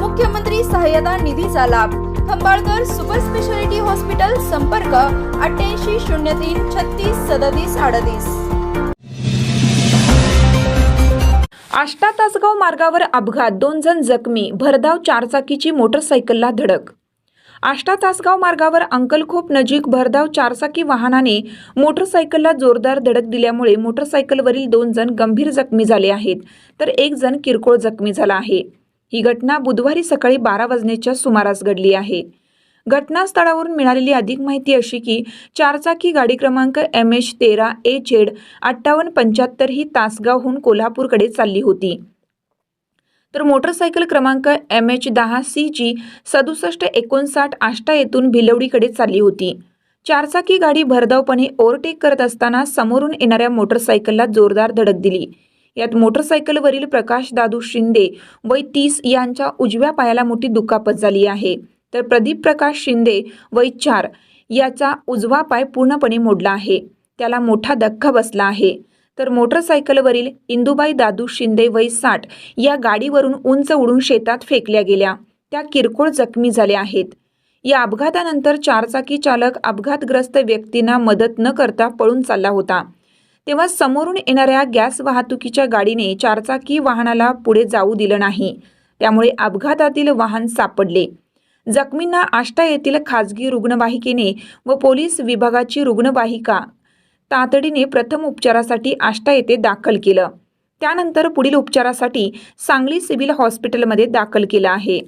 मुख्यमंत्री सहाय्यता निधीचा लाभ. खंबाळकर सुपर स्पेशालिटी हॉस्पिटल संपर्क अठ्ठ्याऐंशी शून्य तीन छत्तीस सदतीस अडतीस. आष्टा तासगाव मार्गावर अपघात. दोन जण जखमी. भरधाव चारचाकीची मोटरसायकलला धडक. आष्टा तासगाव मार्गावर अंकलखोप नजीक भरधाव चारचाकी वाहनाने मोटरसायकलला जोरदार धडक दिल्यामुळे मोटरसायकलवरील दोन जण गंभीर जखमी झाले आहेत. तर एक जण किरकोळ जखमी झाला आहे. ही घटना बुधवारी सकाळी बारा वाजण्याच्या सुमारास घडली आहे. घटनास्थळावरून मिळालेली अधिक माहिती अशी की चारचाकी गाडी क्रमांक एम एच तेरा ए झेड अठ्ठावन्न पंच्याहत्तर ही तासगावहून कोल्हापूरकडे चालली होती. तर मोटरसायकल क्रमांक एम एच दहा सी जी सदुसष्ट एकोणसाठ आष्टा येथून भिलवडीकडे चालली होती. चारचाकी गाडी भरधावपणे ओव्हरटेक करत असताना समोरून येणाऱ्या मोटरसायकलला जोरदार धडक दिली. यात मोटरसायकलवरील प्रकाश दादू शिंदे वय तीस यांच्या उजव्या पायाला मोठी दुखापत झाली आहे. तर प्रदीप प्रकाश शिंदे वय चार याचा उजवा पाय पूर्णपणे मोडला आहे. त्याला मोठा धक्का बसला आहे. तर मोटरसायकलवरील इंदुबाई दादू शिंदे वय साठ या गाडीवरून उंच उडून शेतात फेकल्या गेल्या. त्या किरकोळ जखमी झाल्या आहेत. या अपघातानंतर चारचाकी चालक अपघातग्रस्त व्यक्तींना मदत न करता पळून चालला होता. तेव्हा समोरून येणाऱ्या गॅस वाहतुकीच्या गाडीने चारचाकी वाहनाला पुढे जाऊ दिलं नाही. त्यामुळे अपघातातील वाहन सापडले. जखमींना आष्टा येथील खाजगी रुग्णवाहिकेने व पोलीस विभागाची रुग्णवाहिका तातडीने प्रथम उपचारासाठी आष्टा येथे दाखल केलं. त्यानंतर पुढील उपचारासाठी सांगली सिव्हिल हॉस्पिटलमध्ये दाखल केलं आहे.